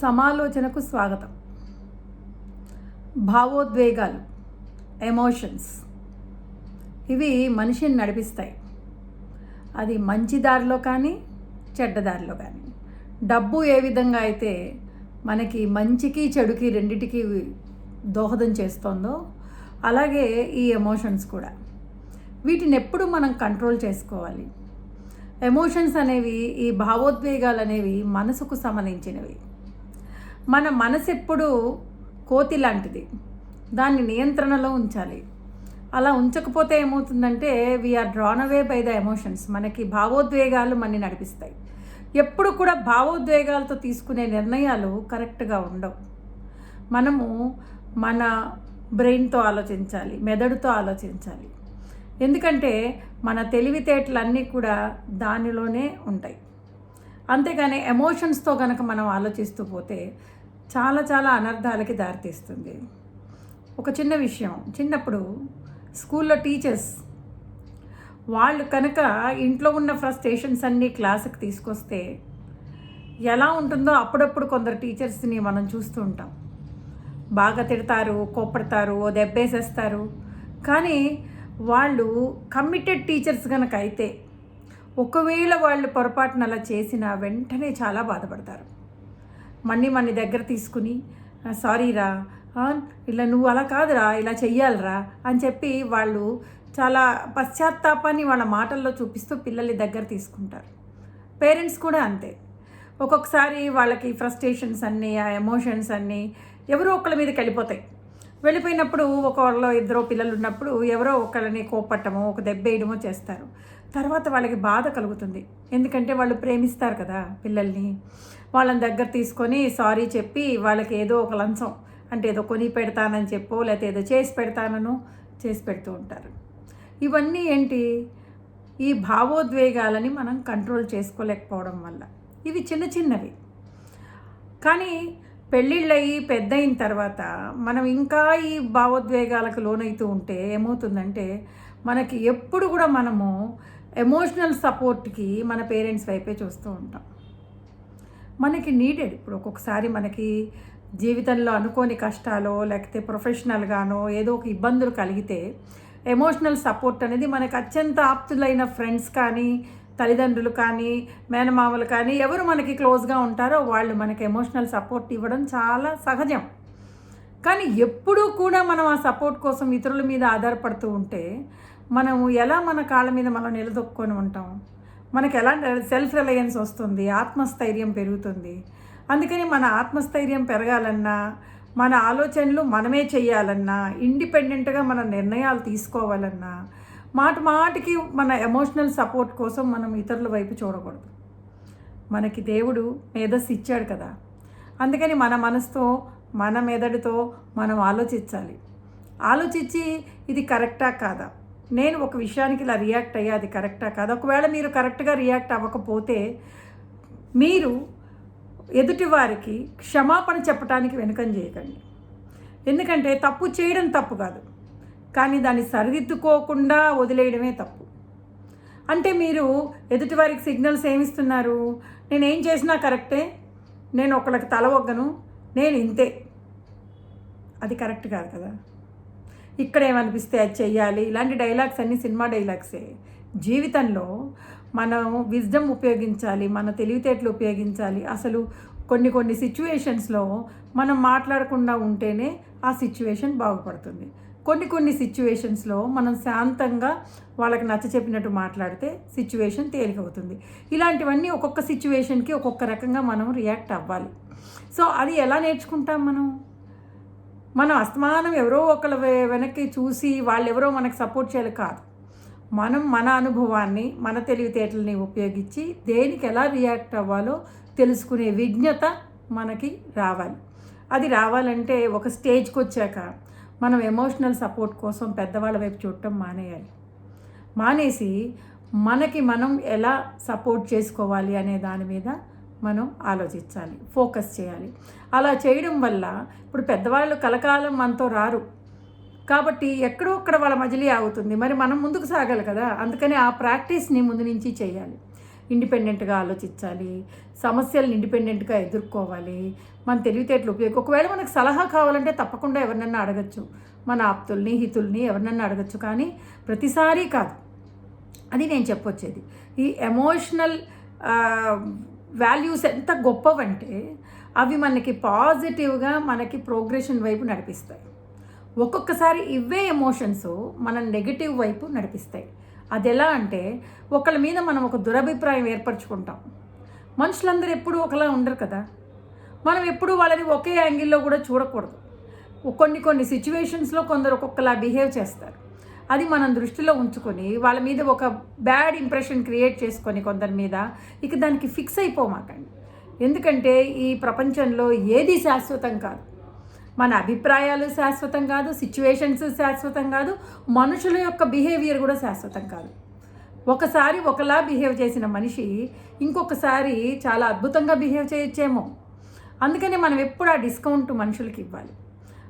సమాలోచనకు స్వాగతం. భావోద్వేగాలు ఎమోషన్స్ ఇవి మనిషిని నడిపిస్తాయి. అది మంచి దారిలో కానీ చెడ్డ దారిలో కానీ. డబ్బు ఏ విధంగా అయితే మనకి మంచికి చెడుకి రెండిటికి దోహదం చేస్తుందో అలాగే ఈ ఎమోషన్స్ కూడా. వీటిని ఎప్పుడు మనం కంట్రోల్ చేసుకోవాలి? ఎమోషన్స్ అనేవి ఈ భావోద్వేగాలు అనేవి మనసుకు సంబంధించినవి. మన మనసు ఎప్పుడు కోతి లాంటిది. దాన్ని నియంత్రణలో ఉంచాలి. అలా ఉంచకపోతే ఏమవుతుందంటే we are drawn away by the emotions మనకి భావోద్వేగాలు మనని నడిపిస్తాయి. ఎప్పుడు కూడా భావోద్వేగాలతో తీసుకునే నిర్ణయాలు కరెక్ట్గా ఉండవు. మనము మన బ్రెయిన్తో ఆలోచించాలి మెదడుతో ఆలోచించాలి. ఎందుకంటే మన తెలివితేటలన్నీ కూడా దానిలోనే ఉంటాయి. అంతేగాని ఎమోషన్స్తో కనుక మనం ఆలోచిస్తూ పోతే చాలా చాలా అనర్థాలకి దారితీస్తుంది. ఒక చిన్న విషయం చిన్నప్పుడు స్కూల్లో టీచర్స్ వాళ్ళు కనుక ఇంట్లో ఉన్న ఫ్రస్ట్రేషన్స్ అన్నీ క్లాసుకి తీసుకొస్తే ఎలా ఉంటుందో అప్పుడప్పుడు కొందరు టీచర్స్ని మనం చూస్తూ ఉంటాం. బాగా తిడతారు కోప్పడతారు దెబ్బేసేస్తారు. కానీ వాళ్ళు కమిటెడ్ టీచర్స్ కనుక అయితే ఒకవేళ వాళ్ళు పొరపాటున అలా చేసిన వెంటనే చాలా బాధపడతారు. మన్ని మన దగ్గర తీసుకుని సారీరా ఇలా నువ్వు అలా కాదురా ఇలా చెయ్యాలరా అని చెప్పి వాళ్ళు చాలా పశ్చాత్తాపాన్ని వాళ్ళ మాటల్లో చూపిస్తూ పిల్లల్ని దగ్గర తీసుకుంటారు. పేరెంట్స్ కూడా అంతే. ఒక్కొక్కసారి వాళ్ళకి ఫ్రస్ట్రేషన్స్ అన్నీ ఆ ఎమోషన్స్ అన్నీ ఎవరో ఒకళ్ళ మీదకి వెళ్ళిపోతాయి. వెళ్ళిపోయినప్పుడు ఒకళ్ళలో ఇద్దరు పిల్లలు ఉన్నప్పుడు ఎవరో ఒకళ్ళని కోపట్టమో ఒక దెబ్బ వేయడమో చేస్తారు. తర్వాత వాళ్ళకి బాధ కలుగుతుంది. ఎందుకంటే వాళ్ళు ప్రేమిస్తారు కదా పిల్లల్ని. వాళ్ళని దగ్గర తీసుకొని సారీ చెప్పి వాళ్ళకి ఏదో ఒక లంచం అంటే ఏదో కొని పెడతానని చెప్పో లేకపోతే ఏదో చేసి పెడతానను చేసి పెడుతూ ఉంటారు. ఇవన్నీ ఏంటి? ఈ భావోద్వేగాలని మనం కంట్రోల్ చేసుకోలేకపోవడం వల్ల. ఇవి చిన్న చిన్నవి. కానీ పెళ్ళిళ్ళయి పెద్ద అయిన తర్వాత మనం ఇంకా ఈ భావోద్వేగాలకు లోనైతూ ఉంటే ఏమవుతుందంటే మనకి ఎప్పుడు కూడా మనము ఎమోషనల్ సపోర్ట్కి మన పేరెంట్స్ వైపే చూస్తూ ఉంటాం. మనకి నీడెడ్ ఇప్పుడు ఒక్కొక్కసారి మనకి జీవితంలో అనుకోని కష్టాలో లేకపోతే ప్రొఫెషనల్గానో ఏదో ఒక ఇబ్బందులు కలిగితే ఎమోషనల్ సపోర్ట్ అనేది మనకు అత్యంత ఆప్తులైన ఫ్రెండ్స్ కానీ తల్లిదండ్రులు కానీ మేనమామలు కానీ ఎవరు మనకి క్లోజ్గా ఉంటారో వాళ్ళు మనకి ఎమోషనల్ సపోర్ట్ ఇవ్వడం చాలా సహజం. కానీ ఎప్పుడూ కూడా మనం ఆ సపోర్ట్ కోసం ఇతరుల మీద ఆధారపడుతూ ఉంటే మనము ఎలా మన కాళ్ళ మీద మనం నిలదొక్కొని ఉంటాం? మనకు ఎలా సెల్ఫ్ రిలయన్స్ వస్తుంది ఆత్మస్థైర్యం పెరుగుతుంది. అందుకని మన ఆత్మస్థైర్యం పెరగాలన్నా మన ఆలోచనలు మనమే చేయాలన్నా ఇండిపెండెంట్గా మన నిర్ణయాలు తీసుకోవాలన్నా మాట మాటికి మన ఎమోషనల్ సపోర్ట్ కోసం మనం ఇతరుల వైపు చూడకూడదు. మనకి దేవుడు మేధస్సు ఇచ్చాడు కదా. అందుకని మన మనసుతో మన మెదడుతో మనం ఆలోచించాలి. ఆలోచించి ఇది కరెక్టా కాదా? నేను ఒక విషయానికి ఇలా రియాక్ట్ అయ్యా అది కరెక్టా కాదు. ఒకవేళ మీరు కరెక్ట్గా రియాక్ట్ అవ్వకపోతే మీరు ఎదుటివారికి క్షమాపణ చెప్పడానికి వెనుకం చేయకండి. ఎందుకంటే తప్పు చేయడం తప్పు కాదు. కానీ దాన్ని సరిదిద్దుకోకుండా వదిలేయడమే తప్పు. అంటే మీరు ఎదుటివారికి సిగ్నల్స్ ఏమిస్తున్నారు? నేను ఏం చేసినా కరెక్టే నేను ఒకళ్ళకి తల ఒగ్గను? నేను ఇంతే. అది కరెక్ట్ కాదు కదా. ఇక్కడ ఏమనిపిస్తే అది చెయ్యాలి. ఇలాంటి డైలాగ్స్ అన్నీ సినిమా డైలాగ్సే. జీవితంలో మనం విజ్డమ్ ఉపయోగించాలి మన తెలివితేటలు ఉపయోగించాలి. అసలు కొన్ని కొన్ని సిచ్యువేషన్స్లో మనం మాట్లాడకుండా ఉంటేనే ఆ సిచ్యువేషన్ బాగుపడుతుంది. కొన్ని కొన్ని సిచ్యువేషన్స్లో మనం శాంతంగా వాళ్ళకి నచ్చ చెప్పినట్టు మాట్లాడితే సిచ్యువేషన్ తేలికవుతుంది. ఇలాంటివన్నీ ఒక్కొక్క సిచ్యువేషన్కి ఒక్కొక్క రకంగా మనం రియాక్ట్ అవ్వాలి. సో అది ఎలా నేర్చుకుంటాం మనం? మనం అస్తమానం ఎవరో ఒకళ్ళ వెనక్కి చూసి వాళ్ళు ఎవరో మనకు సపోర్ట్ చేయాలి కాదు. మనం మన అనుభవాన్ని మన తెలివితేటలని ఉపయోగించి దేనికి ఎలా రియాక్ట్ అవ్వాలో తెలుసుకునే విజ్ఞత మనకి రావాలి. అది రావాలంటే ఒక స్టేజ్కి వచ్చాక మనం ఎమోషనల్ సపోర్ట్ కోసం పెద్దవాళ్ళ వైపు చూడటం మానేయాలి. మానేసి మనకి మనం ఎలా సపోర్ట్ చేసుకోవాలి అనే దాని మీద మనం ఆలోచించాలి ఫోకస్ చేయాలి. అలా చేయడం వల్ల ఇప్పుడు పెద్దవాళ్ళు కలకాలం మనతో రారు. కాబట్టి ఎక్కడో అక్కడ వాళ్ళ మజిలీ ఆగుతుంది. మరి మనం ముందుకు సాగాలి కదా. అందుకని ఆ ప్రాక్టీస్ని ముందు నుంచి చేయాలి. ఇండిపెండెంట్గా ఆలోచించాలి. సమస్యలను ఇండిపెండెంట్గా ఎదుర్కోవాలి. మన తెలివితేటలు ఉపయోగం ఒకవేళ మనకు సలహా కావాలంటే తప్పకుండా ఎవరినన్నా అడగచ్చు. మన ఆప్తుల్ని హితుల్ని ఎవరినన్నా అడగచ్చు. కానీ ప్రతిసారి కాదు. అది నేను చెప్పొచ్చేది. ఈ ఎమోషనల్ వాల్యూస్ ఎంత గొప్పవంటే అవి మనకి పాజిటివ్గా మనకి ప్రోగ్రెషన్ వైపు నడిపిస్తాయి. ఒక్కొక్కసారి ఇవే ఎమోషన్స్ మన నెగిటివ్ వైపు నడిపిస్తాయి. అది ఎలా అంటే ఒకళ్ళ మీద మనం ఒక దురభిప్రాయం ఏర్పరచుకుంటాం. మనుషులందరూ ఎప్పుడూ ఒకలా ఉండరు కదా. మనం ఎప్పుడూ వాళ్ళని ఒకే యాంగిల్లో కూడా చూడకూడదు. కొన్ని కొన్ని సిచ్యువేషన్స్లో కొందరు ఒక్కొక్కలా బిహేవ్ చేస్తారు. అది మనం దృష్టిలో ఉంచుకొని వాళ్ళ మీద ఒక బ్యాడ్ ఇంప్రెషన్ క్రియేట్ చేసుకొని కొందరి మీద ఇక దానికి ఫిక్స్ అయిపోమాకండి. ఎందుకంటే ఈ ప్రపంచంలో ఏది శాశ్వతం కాదు. మన అభిప్రాయాలు శాశ్వతం కాదు సిచ్యువేషన్స్ శాశ్వతం కాదు మనుషుల యొక్క బిహేవియర్ కూడా శాశ్వతం కాదు. ఒకసారి ఒకలా బిహేవ్ చేసిన మనిషి ఇంకొకసారి చాలా అద్భుతంగా బిహేవ్ చేయొచ్చేమో. అందుకని మనం ఎప్పుడు ఆ డిస్కౌంట్ మనుషులకి ఇవ్వాలి.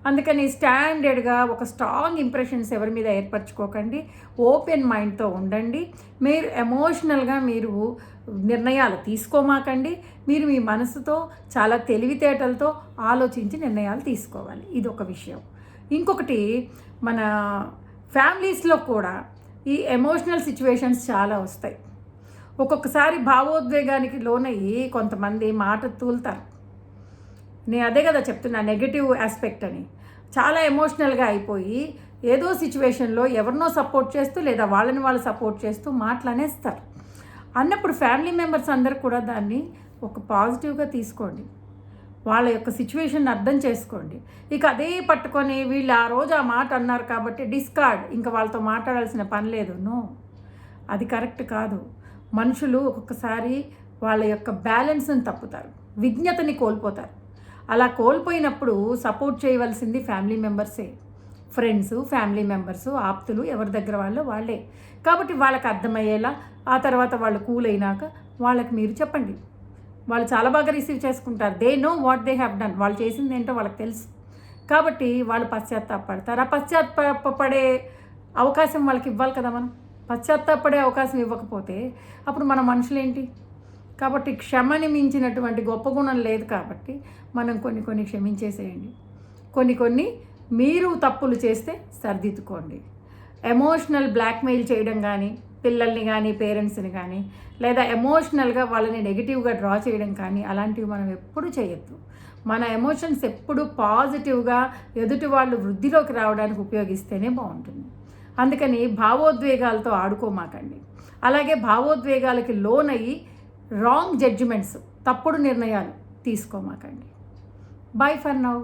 అందుకని స్టాండర్డ్గా ఒక స్ట్రాంగ్ ఇంప్రెషన్స్ ఎవరి మీద ఏర్పరచుకోకండి. ఓపెన్ మైండ్తో ఉండండి. మీరు ఎమోషనల్గా మీరు నిర్ణయాలు తీసుకోమాకండి. మీరు మీ మనసుతో చాలా తెలివితేటలతో ఆలోచించి నిర్ణయాలు తీసుకోవాలి. ఇది ఒక విషయం. ఇంకొకటి మన ఫ్యామిలీస్లో కూడా ఈ ఎమోషనల్ సిచ్యువేషన్స్ చాలా వస్తాయి. ఒక్కొక్కసారి భావోద్వేగానికి లోనయ్యి కొంతమంది మాట తూలుతారు. నేను అదే కదా చెప్తున్నా నెగిటివ్ ఆస్పెక్ట్ అని. చాలా ఎమోషనల్గా అయిపోయి ఏదో సిచ్యువేషన్లో ఎవరినో సపోర్ట్ చేస్తూ లేదా వాళ్ళని వాళ్ళు సపోర్ట్ చేస్తూ మాటలనేస్తారు అన్నప్పుడు ఫ్యామిలీ మెంబర్స్ అందరు కూడా దాన్ని ఒక పాజిటివ్గా తీసుకోండి. వాళ్ళ యొక్క సిచ్యువేషన్ అర్థం చేసుకోండి. ఇక అదే పట్టుకొని వీళ్ళు ఆ రోజు ఆ మాట అన్నారు కాబట్టి డిస్కార్డ్ ఇంకా వాళ్ళతో మాట్లాడాల్సిన పని లేదు. నో అది కరెక్ట్ కాదు. మనుషులు ఒక్కొక్కసారి వాళ్ళ యొక్క బ్యాలెన్స్ని తప్పుతారు. విజ్ఞతని కోల్పోతారు. అలా కోల్పోయినప్పుడు సపోర్ట్ చేయవలసింది ఫ్యామిలీ మెంబర్సే. ఫ్రెండ్స్ ఫ్యామిలీ మెంబర్స్ ఆప్తులు ఎవరి దగ్గర వాళ్ళు వాళ్ళే. కాబట్టి వాళ్ళకి అర్థమయ్యేలా ఆ తర్వాత వాళ్ళు కూల్ అయినాక వాళ్ళకి మీరు చెప్పండి. వాళ్ళు చాలా బాగా రిసీవ్ చేసుకుంటారు. They know what they have done. వాళ్ళు చేసింది ఏంటో వాళ్ళకి తెలుసు. కాబట్టి వాళ్ళు పశ్చాత్తాపడతారు. ఆ పశ్చాత్తాపడే అవకాశం వాళ్ళకి ఇవ్వాలి కదా మనం. పశ్చాత్తాపడే అవకాశం ఇవ్వకపోతే అప్పుడు మన మనుషులేంటి? కాబట్టి క్షమని మించినటువంటి గొప్ప గుణం లేదు కాబట్టి మనం కొన్ని కొన్ని క్షమించేసేయండి. కొన్ని కొన్ని మీరు తప్పులు చేస్తే సర్దిద్దుకోండి. ఎమోషనల్ బ్లాక్మెయిల్ చేయడం కానీ పిల్లల్ని కానీ పేరెంట్స్ని కానీ లేదా ఎమోషనల్గా వాళ్ళని నెగిటివ్గా డ్రా చేయడం కానీ అలాంటివి మనం ఎప్పుడు చేయొద్దు. మన ఎమోషన్స్ ఎప్పుడు పాజిటివ్గా ఎదుటి వాళ్ళు వృద్ధిలోకి రావడానికి ఉపయోగిస్తేనే బాగుంటుంది. అందుకని భావోద్వేగాలతో ఆడుకోమాకండి. అలాగే భావోద్వేగాలకి లోనయ్యి రాంగ్ జడ్జిమెంట్స్ తప్పుడు నిర్ణయాలు తీసుకోమాకండి. By for now